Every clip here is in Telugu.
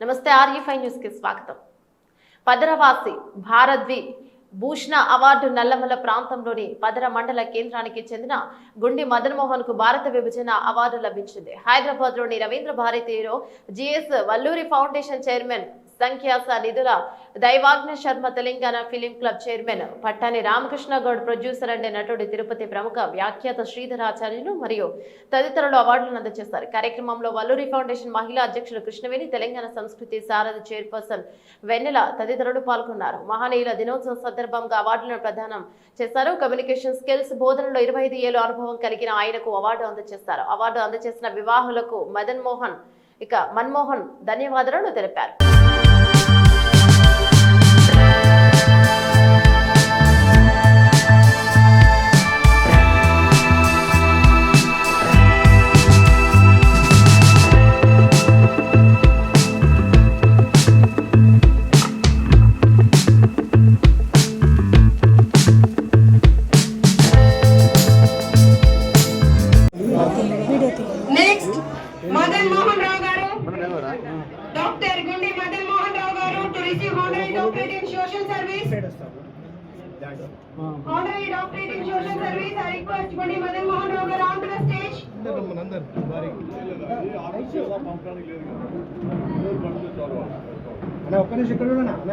నమస్తే ఆర్ఈ ఫైవ్ న్యూస్కి స్వాగతం. పదరవాసి భారద్వి భూషణ అవార్డు నల్లమల ప్రాంతంలోని పదర మండల కేంద్రానికి చెందిన గుండి మదన్ మోహన్కు భారత విభజన అవార్డు లభించింది. హైదరాబాద్లోని రవీంద్ర భారతిలో జిఎస్ వల్లూరి ఫౌండేషన్ చైర్మన్ సంఖ్యాస నిధుల Daivagna Sharma Telangana film club chairman Pattani Ramakrishna Goud producer and నటుడు తిరుపతి ప్రముఖ వ్యాఖ్యాత శ్రీధరాచార్యులు మరియు తదితరులు అవార్డులను అందజేశారు. కార్యక్రమంలో వల్లూరి ఫౌండేషన్ మహిళా అధ్యక్షులు కృష్ణవేణి తెలంగాణ సంస్కృతి సారథ చైర్పర్సన్ వెన్నెల తదితరులు పాల్గొన్నారు. మహనీయుల దినోత్సవం సందర్భంగా అవార్డులను ప్రదానం చేశారు. కమ్యూనికేషన్ స్కిల్స్ బోధనలో ఇరవై ఐదు ఏళ్ళు అనుభవం కలిగిన ఆయనకు అవార్డు అందజేస్తారు అవార్డు అందజేసిన వివాహులకు మదన్ మోహన్ ఇక మన్మోహన్ ధన్యవాదాలను తెలిపారు. మదన్ మోహన్ రావు గారు doctor Gundi Madan Mohan Rao garu to receive in social service honorary doctorate in social service i request గుండి మదన్ మోహన్ రావు గారు on to the stage అన్న ఒక్క నిమిషం ఇక్కడ ఉన్నా అన్న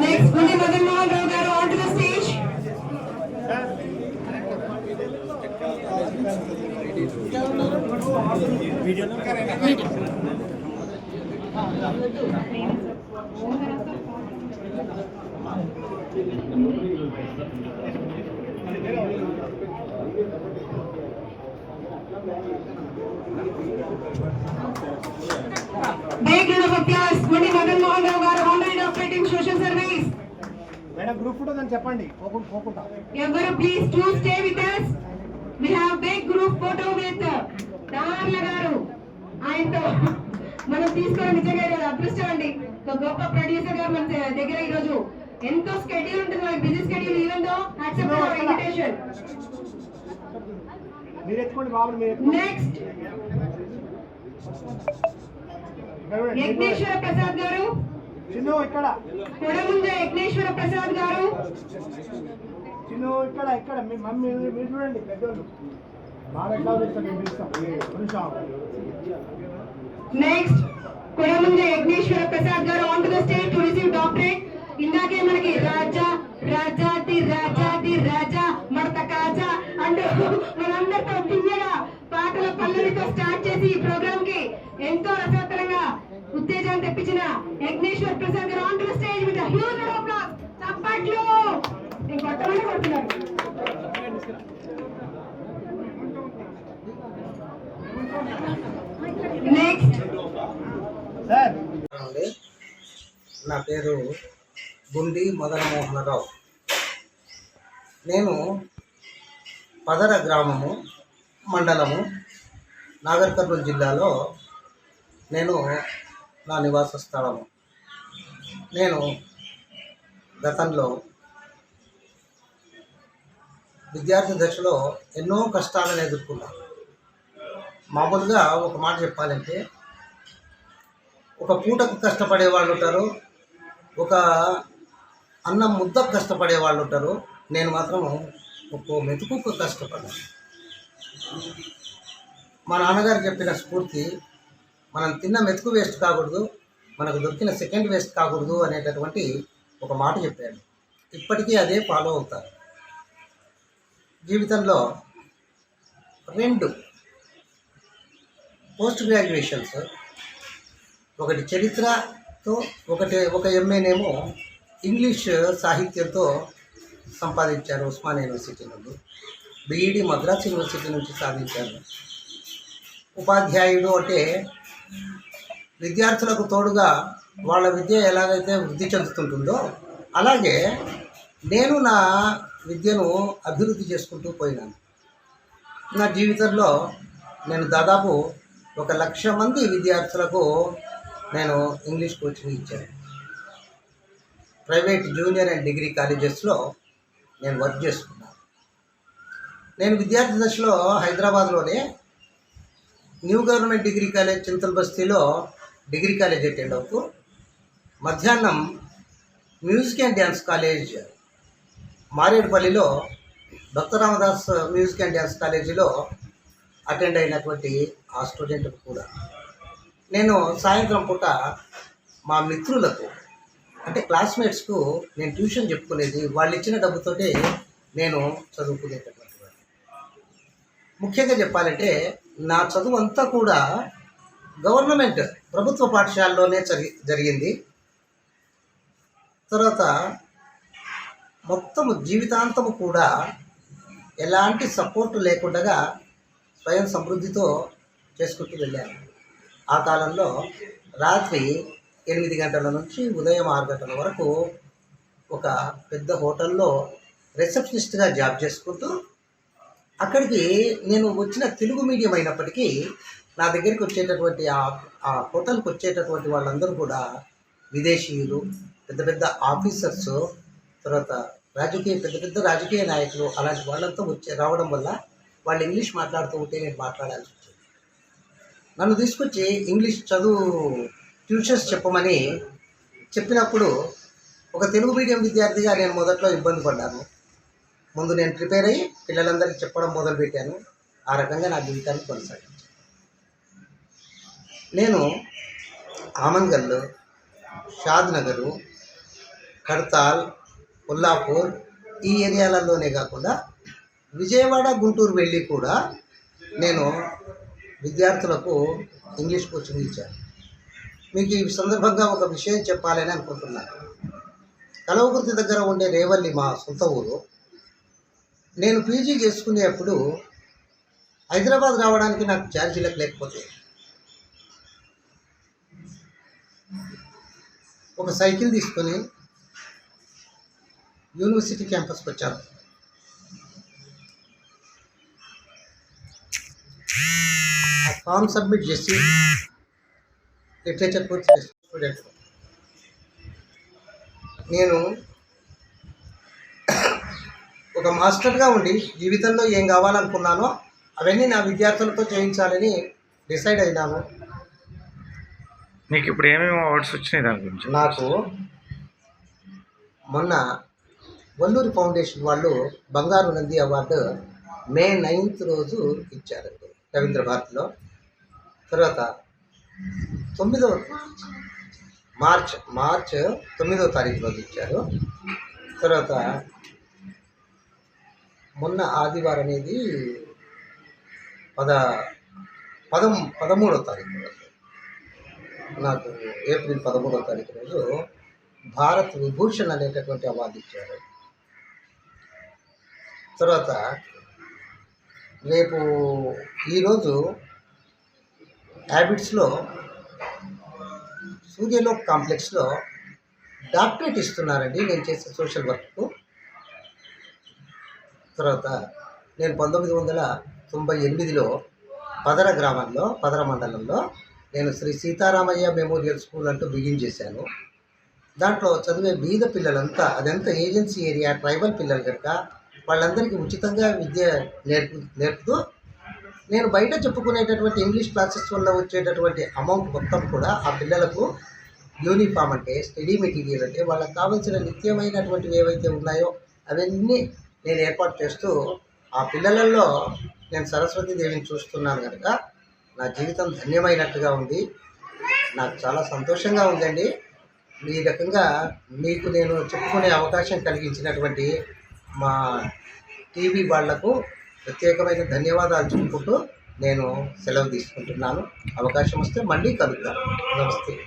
నెక్స్ట్ గుండి మదన్ మోహన్ రావు గారు on to the stage Big round of applause గుండి మదన్ మోహన్ రావు గారు honorary doctorate in social service madam group photo అని చెప్పండి. పోకుండా ఎవరు please to stay with us. We have big group photo with దార్ల గారు. ఆయనతో మనం తీసుకోవడం నిజంగా ఈరోజు అదృష్టం అండి. ఒక గొప్ప ప్రొడ్యూసర్ గారు మన దగ్గర ఈ రోజు ఎంతో స్కెడ్యూల్ ఉంటుంది మనకి busy schedule even though accept our invitation మీరు ఎత్తుకోండి బాబు మీరు. నెక్స్ట్ యజ్ఞేశ్వర ప్రసాద్ గారు. చిన్ను ఇక్కడ. కొడముంజ యజ్ఞేశ్వర ప్రసాద్ గారు. చిన్ను ఇక్కడ ఇక్కడ. మీ మమ్మీ మీరు చూడండి పెద్దోళ్ళు. బాగా ఎట్లా. Next Kodamunja Yajneswara Prasad garu. On to the stage to receive doctorate ఇందాకే మనకి రాజా రాజాది రాజాది రాజా మడత కాజా అంటూ మనందరితో తీయగా పాటల పల్లెలతో స్టార్ట్ చేసి ఈ ప్రోగ్రామ్కి ఎంతో రసవత్తరంగా ఉత్తేజాన్ని తెప్పించిన Yajneswar Prasad garu on to stage with huge applause చప్పట్లు! నేను కొట్టమని కొడుతున్నాను నెక్స్ట్ నా పేరు గుండి మదనమోహనరావు నేను పదర గ్రామము మండలము నాగర్ కర్నూలు జిల్లాలో నేను నా నివాస స్థలము. నేను గతంలో విద్యార్థి దశలో ఎన్నో కష్టాలను ఎదుర్కొన్నాను. మామూలుగా ఒక మాట చెప్పాలంటే ఒక పూటకు కష్టపడే వాళ్ళు ఉంటారు ఒక అన్నం ముద్ద కష్టపడే వాళ్ళు ఉంటారు. నేను మాత్రం ఒక్కో మెతుకు కష్టపడ్డాను. మా నాన్నగారు చెప్పిన స్ఫూర్తి మనం తిన్న మెతుకు వేస్ట్ కాకూడదు మనకు దొరికిన సెకండ్ వేస్ట్ కాకూడదు అనేటటువంటి ఒక మాట చెప్పాడు ఇప్పటికీ అదే ఫాలో అవుతారు. జీవితంలో రెండు పోస్ట్ గ్రాడ్యుయేషన్స్ ఒకటి చరిత్రతో ఒకటి ఒక ఎంఏనేమో ఇంగ్లీష్ సాహిత్యంతో సంపాదించారు ఉస్మాన్ యూనివర్సిటీ నుండి బీఈడి మద్రాస్ యూనివర్సిటీ నుంచి సాధించారు. ఉపాధ్యాయుడు అంటే విద్యార్థులకు తోడుగా వాళ్ళ విద్య ఎలాగైతే వృద్ధి చెందుతుంటుందో అలాగే నేను నా విద్యను అభివృద్ధి చేసుకుంటూ పోయినాను. నా జీవితంలో నేను దాదాపు ఒక లక్ష మంది విద్యార్థులకు నేను ఇంగ్లీష్ కోచింగ్ ఇచ్చాను. ప్రైవేట్ జూనియర్ అండ్ డిగ్రీ కాలేజెస్లో నేను వర్క్ చేసుకున్నాను నేను విద్యార్థి దశలో హైదరాబాద్లోనే new government degree college Chintal బస్తీలో డిగ్రీ కాలేజ్ అటెండ్ అవుతూ మధ్యాహ్నం music and dance college మారేడుపల్లిలో Bhakta Ramadas music and dance కాలేజీలో అటెండ్ అయినటువంటి ఆ స్టూడెంట్ కూడా. నేను సాయంత్రం పూట మా మిత్రులకు అంటే క్లాస్మేట్స్కు నేను ట్యూషన్ చెప్పుకునేది వాళ్ళు ఇచ్చిన డబ్బుతోటే నేను చదువుకునేటటువంటి ముఖ్యంగా చెప్పాలంటే నా చదువు అంతా కూడా గవర్నమెంట్ ప్రభుత్వ పాఠశాలలోనే జరిగి జరిగింది. తర్వాత మొత్తం జీవితాంతము కూడా ఎలాంటి సపోర్ట్ లేకుండా స్వయం సమృద్ధితో చేసుకుంటూ వెళ్ళాను. ఆ కాలంలో రాత్రి ఎనిమిది గంటల నుంచి ఉదయం ఆరు గంటల వరకు ఒక పెద్ద హోటల్లో రిసెప్షనిస్ట్గా జాబ్ చేసుకుంటూ అక్కడికి నేను వచ్చిన తెలుగు మీడియం అయినప్పటికీ నా దగ్గరికి వచ్చేటటువంటి ఆ ఆ హోటల్కి వచ్చేటటువంటి వాళ్ళందరూ కూడా విదేశీయులు పెద్ద పెద్ద ఆఫీసర్స్ తర్వాత రాజకీయ పెద్ద పెద్ద రాజకీయ నాయకులు అలాంటి వాళ్ళంతా వచ్చే రావడం వల్ల వాళ్ళు ఇంగ్లీష్ మాట్లాడుతూ ఉంటే నేను మాట్లాడాల్సి వచ్చింది. నన్ను తీసుకొచ్చి ఇంగ్లీష్ చదువు ట్యూషన్స్ చెప్పమని చెప్పినప్పుడు ఒక తెలుగు మీడియం విద్యార్థిగా నేను మొదట్లో ఇబ్బంది పడ్డాను. ముందు నేను ప్రిపేర్ అయ్యి పిల్లలందరికీ చెప్పడం మొదలుపెట్టాను ఆ రకంగా నా జీవితాన్ని కొనసాగించాను. నేను ఆమంగల్ షాద్ నగరు కడతాల్ కొల్లాపూర్ ఈ ఏరియాలలోనే కాకుండా విజయవాడ గుంటూరు వెళ్ళి కూడా నేను విద్యార్థులకు ఇంగ్లీష్ కోచింగ్ ఇచ్చాను. మీకు ఈ సందర్భంగా ఒక విషయం చెప్పాలని అనుకుంటున్నాను కలవకుర్తి దగ్గర ఉండే రేవల్లి మా సొంత ఊరు. నేను పీజీ చేసుకునేప్పుడు హైదరాబాద్ రావడానికి నాకు ఛార్జీలకు లేకపోతే ఒక సైకిల్ తీసుకొని యూనివర్సిటీ క్యాంపస్కి వచ్చాను. ఆ ఫామ్ సబ్మిట్ చేసి లిటరేచర్ కోర్స్ స్టూడెంట్. నేను ఒక మాస్టర్గా ఉండి జీవితంలో ఏం కావాలనుకున్నానో అవన్నీ నా విద్యార్థులతో చేయించాలని డిసైడ్ అయినాను. మీకు ఇప్పుడు ఏమేమి అవార్డ్స్ వచ్చినాయి దాని గురించి? నాకు మొన్న వల్లూరి ఫౌండేషన్ వాళ్ళు బంగారు నంది అవార్డు మే నైన్త్ రోజు ఇచ్చారండి రవీంద్ర భారతిలో. తర్వాత తొమ్మిదవ మార్చ్ మార్చ్ తొమ్మిదవ తారీఖు రోజు ఇచ్చారు. తర్వాత మొన్న ఆదివారం అనేది పద పదం పదమూడవ తారీఖు రోజు నాకు ఏప్రిల్ పదమూడవ తారీఖు రోజు భారత్ విభూషణ్ అనేటటువంటి అవార్డు ఇచ్చారు. తర్వాత రేపు ఈరోజు హ్యాబిట్స్లో సూర్యలోక్ కాంప్లెక్స్లో డాక్టరేట్ ఇస్తున్నారండి నేను చేసే సోషల్ వర్క్కు. తర్వాత నేను పంతొమ్మిది వందల తొంభై ఎనిమిదిలో పదర గ్రామంలో పదర మండలంలో నేను శ్రీ సీతారామయ్య మెమోరియల్ స్కూల్ అంటూ బిగిన్ చేశాను. దాంట్లో చదివే బీద పిల్లలంతా అదంతా ఏజెన్సీ ఏరియా ట్రైబల్ పిల్లలు కనుక వాళ్ళందరికీ ఉచితంగా విద్య నేర్పు నేర్పుతూ నేను బయట చెప్పుకునేటటువంటి ఇంగ్లీష్ క్లాసెస్ వల్ల వచ్చేటటువంటి అమౌంట్ మొత్తం కూడా ఆ పిల్లలకు యూనిఫామ్ అంటే స్టడీ మెటీరియల్ అంటే వాళ్ళకి కావాల్సిన నిత్యమైనటువంటివి ఏవైతే ఉన్నాయో అవన్నీ నేను ఏర్పాటు చేస్తూ ఆ పిల్లలలో నేను సరస్వతి దేవిని చూస్తున్నాను కనుక నా జీవితం ధన్యమైనట్టుగా ఉంది. నాకు చాలా సంతోషంగా ఉందండి. ఈ రకంగా మీకు నేను చెప్పుకునే అవకాశం కలిగించినటువంటి మా టీవీ వాళ్ళకు ప్రత్యేకమైన ధన్యవాదాలు చెప్పుకుంటూ నేను సెలవు తీసుకుంటున్నాను. అవకాశం వస్తే మళ్ళీ కలుద్దాం. నమస్తే.